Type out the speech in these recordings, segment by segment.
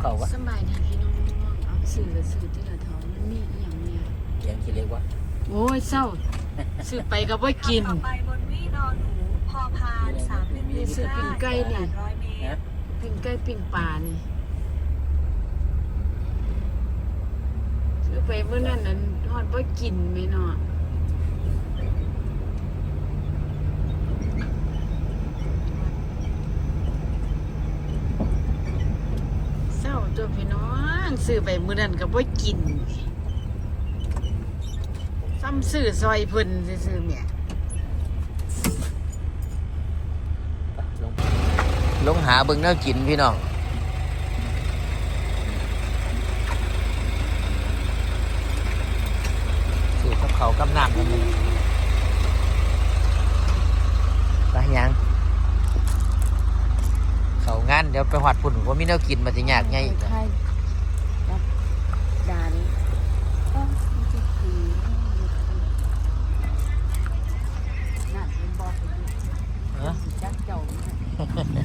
เขาวะสำบายดีพี่น้องเอาสื่อกับสื่อที่เราทำมันมีอหย่างเนี่ยเขียนคิดเรียกว่าโอ้ยเศร้าสื่อไปก็บ่กิน ต่อไปบนวี่นอนหนูพอพานสามหนึ่งหนึ่งซื้อปิ้งไก่นี่ร้อยเมตรนะปิ้งไก่ปิ้งปลานี่ซื้อไปเมื่อนั้นนั้นฮอดบ่กินแม่เนาะ เศร้าพี่น้องซื้อไปมื้อนั้นก็บ่กิน ซ้ำซื้อซอยเพิ่นซื่อๆแหม่ลงลงหาเบิ่งแนวกินพี่น้องสู่กับเขากำน้ำกันเลยไปยัง งานเดี๋ยวไปหอดพุ่นว่ามีแนวกินมาสิยากไงอีกนะใช่รับดานี่เอ้ามันจะคือนั่นเป็นบอกอยู่เอ้อจักเจ้าเนี่ย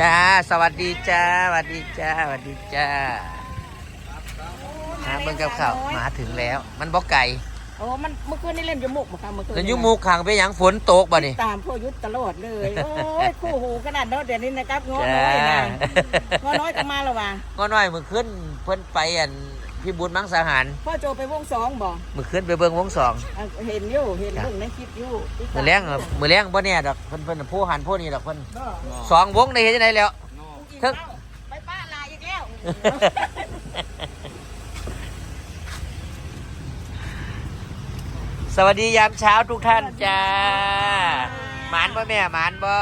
จ้าสวัสดีจ้าสวัสดีจ้าสวัสดีจ้าหาเบิ่งกับข้าวมาถึงแล้ว มันบ่ไก่โอ้มันเมื่อคืนนี่เล่นยมุกมาค่ะเมื่อคืนแล้วอยุมูกขังไปหยังฝนตกบ่นี่ตามพ่อยุทธตลอดเลยโอ้ยคู่หูขนาดนั้นเดี๋ยวนี้นะครับง้อจ้าน้อยนะง้อน้อยก็มาแล้วว่ะก็น้อยมือขึ้นเพิ่นไปอันพี่บุญมังสาหารพ่อโจไปวงสองบ่มือขึ้นไปเบิ่งวงสองอะเห็นอยู่เห็นเบิ่งในคลิปอยู่มือแรงอะมือแรงบ่แน่ดอกเพิ่นเพิ่นผู้หันผู้นี้ดอกเพิ่นบ่สองวงได้เฮ็ดจังไดแล้วทึกไปป้าลาอีกแล้ว สวัสดียามเช้าทุกท่านจ้าหมานบ่แม่หมานบ่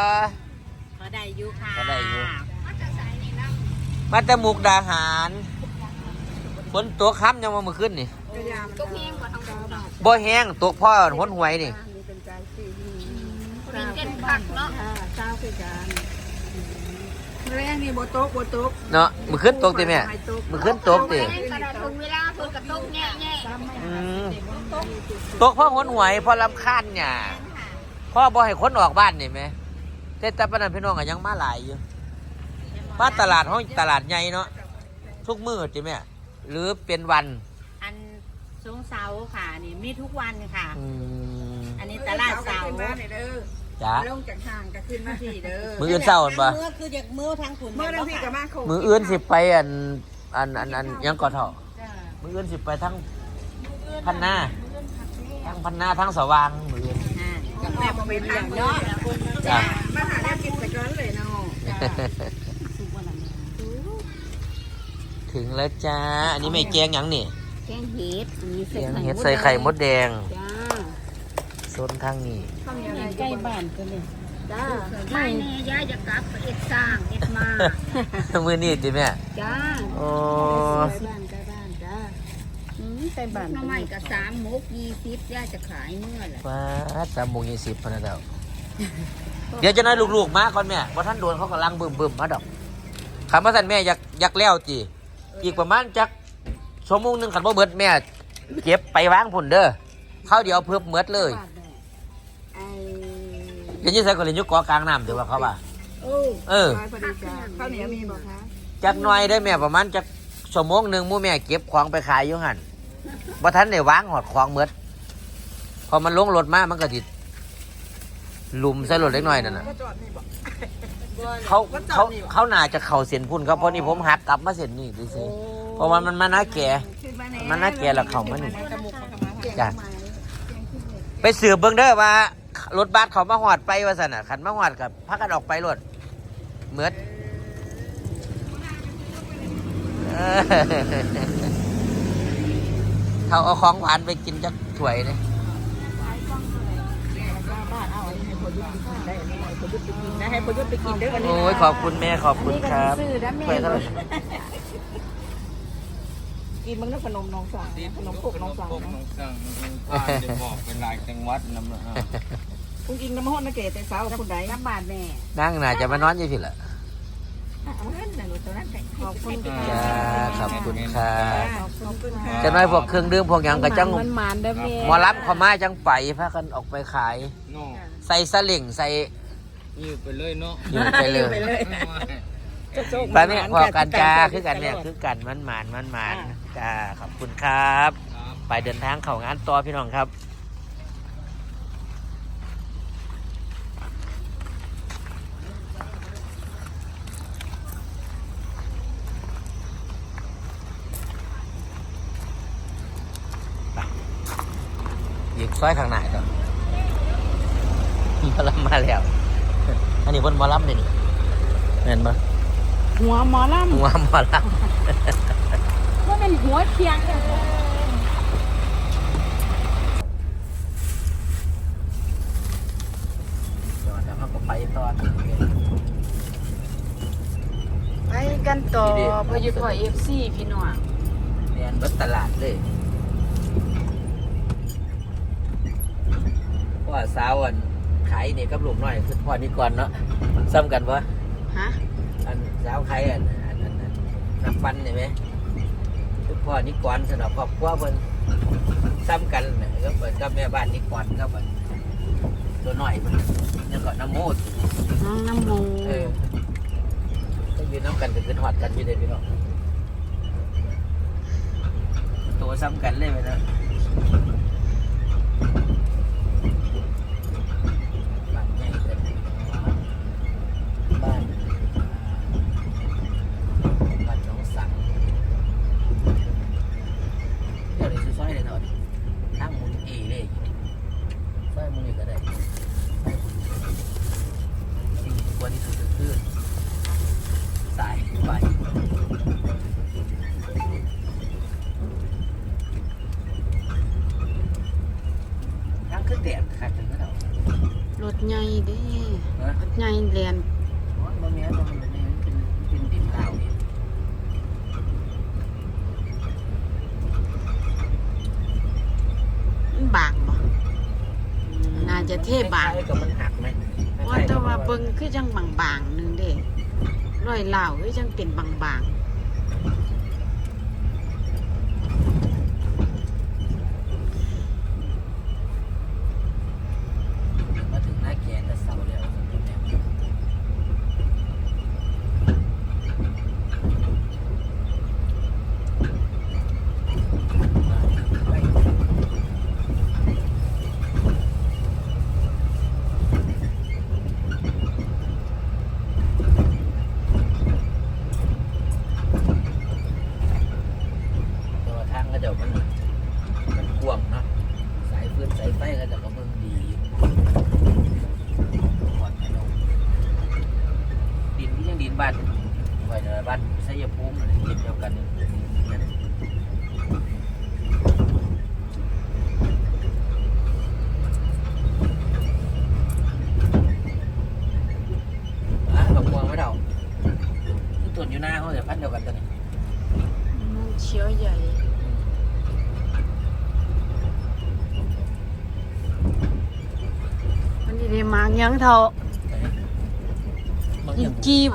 พอได้อยู่ค่ะก็ได้อยู่มาแต่มุกดาหารฝนตกค่ำยังมาเมื่อคืนนี่ก็เพียงกว่าทางเราบ่แห้งตกพ่อหนหวยนี่เป็นใจสี่กินกันผักเนาะค่ะเจ้าคือกัน แรงนี่บ่โต๊ะบ่โต๊ะเนาะมื้อคืนตกติแม่มื้อคืนตกติกระดาษถึงเวลาเพิ่นกระตกแง่แง่อืมตกพ่อหนหวยพ่อลำคาญเนี่ยพ่อบ่ให้คนออกบ้านนี่แหมแต่แต่ปานนั้นพี่น้องก็ยังมาหลายอยู่บ้านตลาดห้องตลาดใหญ่เนาะทุกมื้อติแม่หรือเป็นวัน อันสงเสาค่ะนี่มีทุกวันค่ะอืมอันนี้ตลาดเสาขึ้นมาเด้อ จ้า ลงจากทางก็ขึ้นมาที่เด้อมื้ออื่นเช้าหั่นบ่เมื่อคือจากเมื่อทางขุนเมื่อนั้นพี่ก็มาโคมื้ออื่นสิไปอันอันอันอันยังก่อเถาะจ้ามื้ออื่นสิไปทั้งพันนาทั้งพันนาทั้งสว่างมื้ออื่นอ่ากับแม่บ่เป็นอย่างเนาะจ้า มาหาแนวกินแต่ก่อนเลยเนาะถึงแล้วจ้า อันนี้ไม่แกงหยังนี่แกงเห็ดมีแกงเห็ดใส่ไข่มดแดง จ้า โซนทางนี้ใกล้บ้านก็เลยจ้าไม่แน่ย่าจะกลับไปเอ็ดสร้างเอ็ดมามือนี่ดิแม่จ้าโอ้ใกล้บ้านใกล้บ้านจ้าอืมใกล้บ้านน้ำใหม่กับสามมุกยี่สิบย่าจะขายเมื่อไหร่ฟ้าสามโมงยี่สิบพะนะเดาเดี๋ยวจะน้อยลูกๆมาก่อนแม่เพราะท่านโดนเขากำลังบึมๆมาดอกคำว่าท่านแม่อยากอยากแล้วจีอีกประมาณจักชั่วโมงหนึงขันบ่เบิดแม่เก็บไปวางผุนเด้อเข้าวเดียวเพิ่มเมิดเลยไอ้ เดี๋ยวนี้ใส่คนเรียนอยุกกอกลางน้ำเดี๋ยวว่าเขาว่า โอ้เออ พอดีจ้าข้าวเหนียวมีบ่คะจักหน่อยได้อแม่ประมาณจักชั่วโมงหนึ่งหมู่แม่เก็บของไปขายอยู่หันบ่ทันได้วางหอดของเมิดพอมันลงรถมามันก็ติดลุมใส่รถเล็กน้อยนั่นน่ะ ก็จอดนี่บ่เขาเขาเขาน่าจะเข่าเส้นพุ่นครับเพราะนี่ผมหักกลับมาเส้นนี่ดูสิเพราะว่ามันมาน่าแก่ ขึ้นมาแมันน่าแก่แล้วเข้ามานี่จมูกเข้ามาจ้ะไปสืบเบิ่งเด้อว่า รถบัสเขามาหอดไปว่าสั่นน่ะขันมาหอดกับพักกันออกไปรถเหมือดเออเขาเอาของหวานไปกินจักถ้วยเลยบ้านเอาอันนี้ให้พอยุทธกินได้อันนี้ให้พอยุทธไปกินนะให้พอยุทธไปกินเด้ออันนี้โอ้ยขอบคุณแม่ขอบคุณครับซื้อนะแม่ถ้วยเท่าไหร่กินมันก็ขนมน้องสาวนะขนมปกน้องสาวนะบ้านจะบอกเป็นหลายจังหวัดนำ นะฮะคุณกินน้ำมันนะเกศแต่สาวคุณใดน้ำบาดแม่นั่งน่าจะมานอนอยู่พี่ละฮเอาเงินน่ะหนูตัวนั้นไปขอบคุณค่ะจ้าขอบคุณค่ะขอบคุณค่ะจะน้อยพวกเครื่องดื่มพวกหยังก็จังมันหมานได้อแม่หมอรับเขามาจังไปพากันออกไปขาย เนาะใส่สลิงใส่ยืดไปเลยเนาะอยู่ไปเลย ไปเลยจะโชคไปแม่พอกันจ้าตมคือกันเนี่ยตลอดคือกันมันหมานมันหมานอ่าจ้าขอบคุณครับครับ ไปเดินทางเข้างานต่อพี่น้องครับ ซอยข้างหน้าต่อหมาลัมาแล้ว อันนี้บนหมาลับเลยนี่เห็นปะหัวหมอลหัวหมาลับำว่าเป็นหัวเคียงกันจอดแล้วเขาก็ไปต่อไปกันต่อพยุทธ์พอเอฟซีพี่น้องเรียนเบิดตลาดเลย เพราะว่าสาวอันขายนี่กับลูกน้อยคือพ่อนี่ก่อนเนาะซ้ำกันปะฮะอันสาวขายอันอันอันอันน้ำปั้นนี่ไหมคือพ่อนี่ก่อนสำหรับครอบครัวเพิ่นซ้ำกันน่ะก็เปิดกับแม่บ้านนี่ก่อนก็เปิดตัวน้อยเพิ่นยังก็น้ำโมดน้องน้ำมูเออต้องยืนน้ำกันก็คือหอดกันอยู่เลยพี่น้องตัวซ้ำกันเลยไหมนะบ้านใหญ่เกินบ้านบ้านน้องสังเดี๋ยวนี้ซื้อซอยเลยเนาะตั้งหมุนเอเลยซอยหมุนนี่ก็ได้ สิ่งที่ควรที่สุดก็คือสายไฟทางขึ้นแดดขาดถึงก็เท่ารถใหญ่เด้นะรถใหญ่แลนอ๋อบะเมียบะเมียนี่มันเป็นเป็นดินดาวนี่มันบางบ่น่าจะเทบาง คล้ยๆกับมันหักไหม ว่าแต่ว่าเบิ่งคือจังบางๆหนึงเด้ร้อยเหล่าคือจังเป็นบางๆาถึงหน้าแกนแต่เสาแล้วตัวทางก็เดี๋ยวมันมันกว้างเนาะสายฟืนสายไฟก็จะก็เบิ่งดี ก่อนนะน้องดินที่ยังดินบ้านไว้ในบ้านไสยภูมิอะไรดินเดียวกันนั่นอะกับพวงไม่เดาที่ตุ่นอยู่หน้าเขาจะพันเดียวกันตัวนี้ ๆมันเชียวใหญ่ มันนี่ ได้มากยังเท่าอินจีบ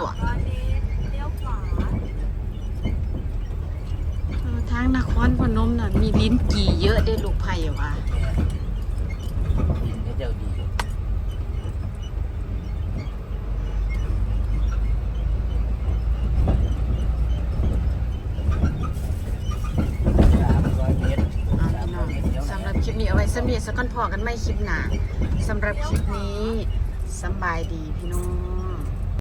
ทางนครพนมน่ะมีลิ้นจีเยอะได้ลูกไผ่ว่ะสำหรับคลิปนี้เอาไว้สมีสกันพอกันไม่คลิปหนา สำหรับคลิปนี้สบายดีพี่น้อง